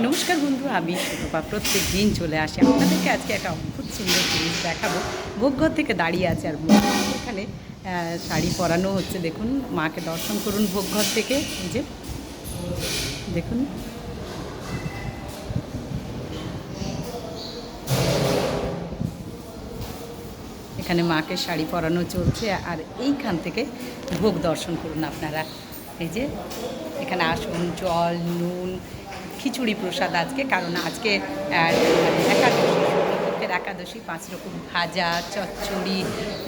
নমস্কার বন্ধু, আমি সুতপা প্রত্যেক দিন চলে আসি আপনাদেরকে আজকে একটা অদ্ভুত সুন্দর জিনিস দেখাবো। ভোগঘর থেকে দাঁড়িয়ে আছে আর এখানে শাড়ি পরানো হচ্ছে। দেখুন, মাকে দর্শন করুন ভোগঘর থেকে। এই যে, দেখুন। এখানে মাকে শাড়ি পরানো চলছে আর এইখান থেকে ভোগ দর্শন করুন আপনারা। এই যে, এখানে আসুন, জল, নুন খিচুড়ি প্রসাদ আজকে, কারণ আজকে একাদশী একাদশী, পাঁচ রকম ভাজা, চচ্চড়ি,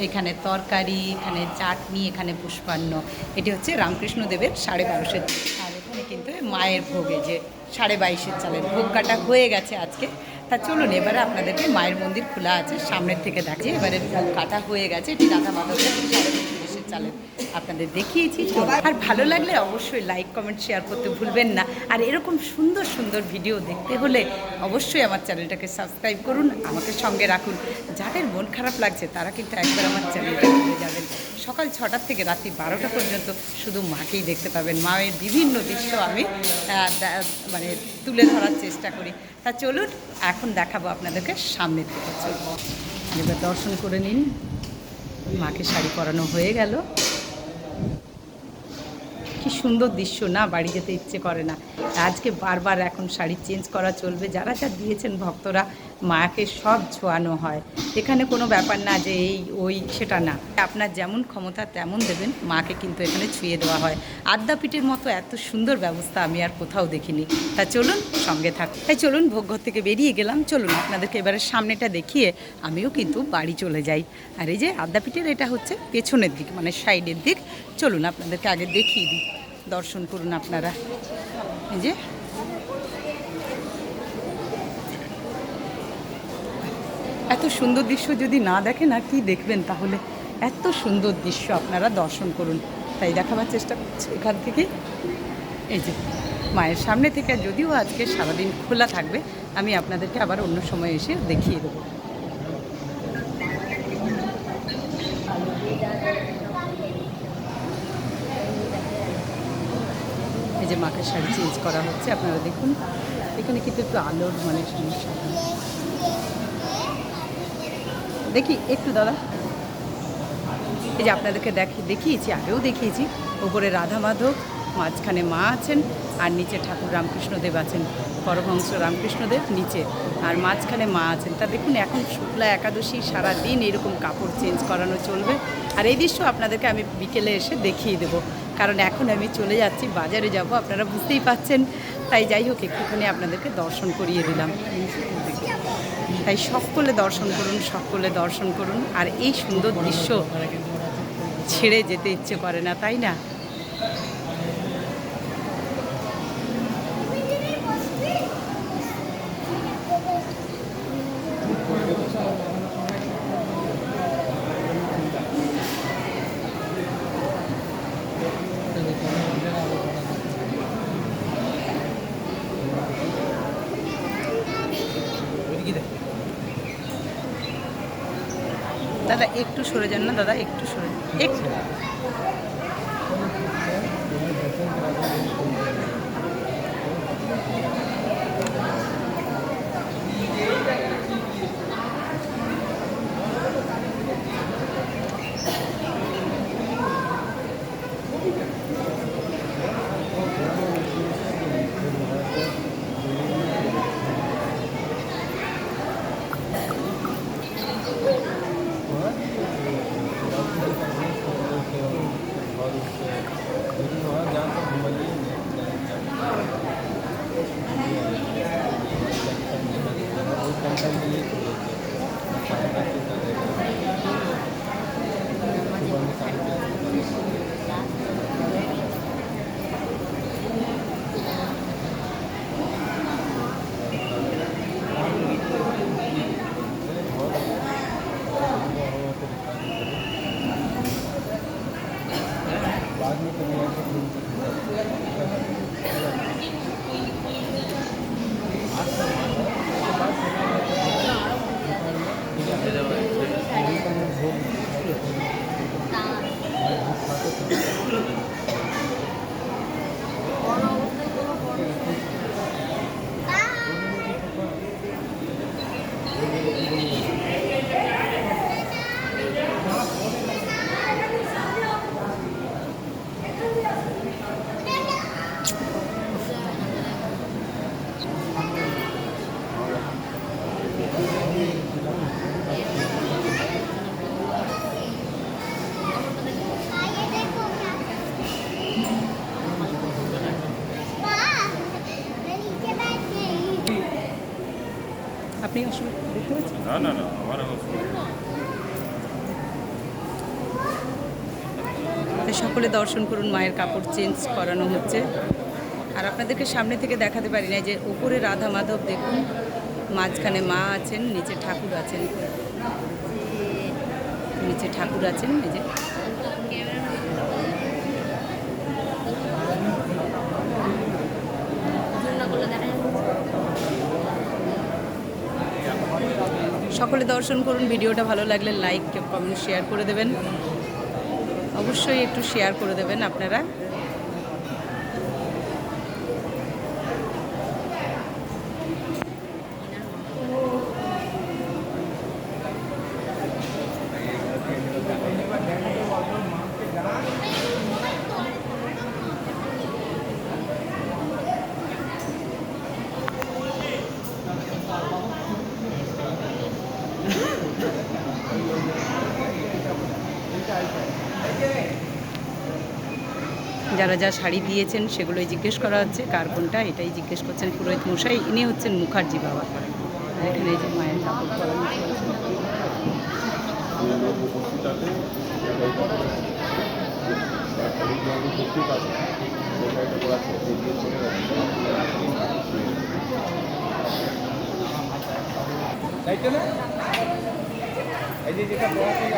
এখানে তরকারি, এখানে চাটনি, এখানে পুষ্পান্ন। এটি হচ্ছে রামকৃষ্ণ দেবের সাড়ে বারোশের আর এখানে কিন্তু মায়ের ভোগে যে সাড়ে বাইশের চালের ভোগ কাটা হয়ে গেছে আজকে। তা চলুন, এবারে আপনাদেরকে মায়ের মন্দির খোলা আছে, সামনের থেকে দেখি এবারে ভোগ কাটা হয়ে গেছে, এটি রাধা মাধবের চালের আপনাদের দেখিয়েছি আর ভালো লাগলে অবশ্যই লাইক কমেন্ট শেয়ার করতে ভুলবেন না। আর এরকম সুন্দর সুন্দর ভিডিও দেখতে হলে অবশ্যই আমার চ্যানেলটাকে সাবস্ক্রাইব করুন, আমাকে সঙ্গে রাখুন। যাদের মন খারাপ লাগছে, তারা কিন্তু একবার আমার চ্যানেলটা ঘুরে যাবেন। সকাল ছটার থেকে রাত্রি বারোটা পর্যন্ত শুধু মাকেই দেখতে পাবেন। মায়ের বিভিন্ন দৃশ্য আমি মানে তুলে ধরার চেষ্টা করি। তা চলুন, এখন দেখাবো আপনাদেরকে সামনে থেকে চলবো এবার দর্শন করে নিন। মাকে শাড়ি পরানো হয়ে গেল। সুন্দর দৃশ্য না, বাড়ি যেতে ইচ্ছে করে না। আজকে বারবার এখন শাড়ি চেঞ্জ করা চলবে, যারা যা দিয়েছেন ভক্তরা, মাকে সব ছোঁয়ানো হয়। এখানে কোনো ব্যাপার না যে এই, ওই, সেটা না। আপনার যেমন ক্ষমতা তেমন দেবেন, মাকে কিন্তু এখানে ছুঁয়ে দেওয়া হয়। আদ্যাপীঠের মতো এত সুন্দর ব্যবস্থা আমি আর কোথাও দেখিনি। তা চলুন সঙ্গে থাক। তাই চলুন ভোগঘর থেকে বেরিয়ে গেলাম। চলুন আপনাদেরকে এবারে সামনেটা দেখিয়ে আমিও কিন্তু বাড়ি চলে যাই। আর এই যে আদ্যাপীঠের এটা হচ্ছে পেছনের দিক মানে সাইডের দিক। চলুন আপনাদেরকে আগে দেখিয়ে দিই। দর্শন করুন আপনারা। এই যে। এত সুন্দর দৃশ্য যদি না দেখেন, আর কি দেখবেন তাহলে? এত সুন্দর দৃশ্য আপনারা দর্শন করুন। তাই দেখাবার চেষ্টা করছি এখান থেকে। এই যে, মায়ের সামনে থেকে যদিও আজকে সারাদিন খোলা থাকবে, আমি আপনাদেরকে আবার অন্য সময় এসে দেখিয়ে দেবো। যে মাকে শাড়ি চেঞ্জ করা হচ্ছে, আপনারা দেখুন। এখানে কিন্তু একটু আলোর মানে সমস্যা। দেখি, একটু দাদা। এই যে আপনাদেরকে দেখি, দেখিয়েছি, আগেও দেখিয়েছি। ওপরে রাধা মাধব, মাঝখানে মা আছেন, আর নিচে ঠাকুর রামকৃষ্ণদেব আছেন, পরমহংস রামকৃষ্ণদেব নিচে। আর মাঝখানে মা আছেন। তা দেখুন, এখন শুক্লা একাদশী সারা দিন এরকম কাপড় চেঞ্জ করানো চলবে। আর এই দৃশ্য আপনাদেরকে আমি বিকেলে এসে দেখিয়ে দেবো। কারণ এখন আমি চলে যাচ্ছি, বাজারে যাব। আপনারা বুঝতেই পাচ্ছেন। তাই যাই হোক, একটুখানি আপনাদেরকে দর্শন করিয়ে দিলাম। তাই সকলে দর্শন করুন, সকলে দর্শন করুন। আর এই সুন্দর দৃশ্য ছেড়ে যেতে ইচ্ছে করে না, তাই না? দাদা একটু সরে যান না দাদা একটু সরে একটু। बाद में সকলে দর্শন করুন, মায়ের কাপড় চেঞ্জ করানো হচ্ছে। আর আপনাদেরকে সামনে থেকে দেখাতে পারি না যে উপরে রাধা মাধব দেখুন, মাঝখানে মা আছেন, নিচে ঠাকুর আছেন। নিচে ঠাকুর আছেন, এই যে সকলে দর্শন করুন, ভিডিওটা ভালো লাগলে লাইক কমেন্ট শেয়ার করে দেবেন। অবশ্যই একটু শেয়ার করে দেবেন আপনারা। যারা যা শাড়ি দিয়েছেন সেগুলোই জিজ্ঞেস করা হচ্ছে, কার কোনটা? এটাই জিজ্ঞেস করছেন পুরোহিত মশাই। ইনি হচ্ছেন মুখার্জি বাবা। এখানে যে মায়ের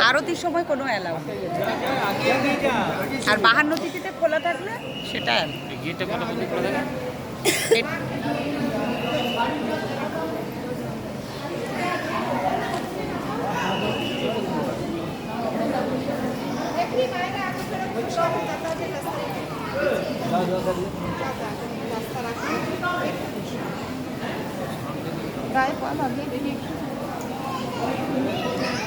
আরতির সময় কোনো অ্যালাউ আর বাহান্ন তিথিতে খোলা থাকলে? সেটা গেটটা পর্যন্ত খোলা থাকে? এ- তো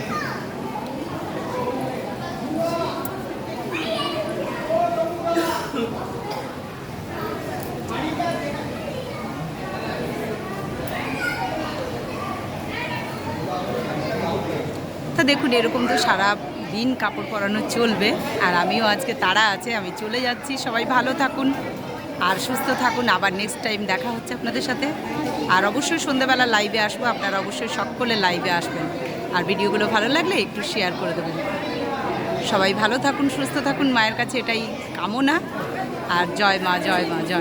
দেখুন, এরকম তো সারা দিন কাপড় পরানো চলবে। আর আমিও আজকে তারা আছে, আমি চলে যাচ্ছি। সবাই ভালো থাকুন আর সুস্থ থাকুন। আবার নেক্সট টাইম দেখা হচ্ছে আপনাদের সাথে। আর অবশ্যই সন্ধ্যেবেলা লাইভে আসব। আপনারা অবশ্যই সকলে লাইভে আসবেন। আর ভিডিওগুলো ভালো লাগলে একটু শেয়ার করে দেবেন। সবাই ভালো থাকুন, সুস্থ থাকুন। মায়ের কাছে এটাই কামনা। আর জয় মা জয় মা, জয়।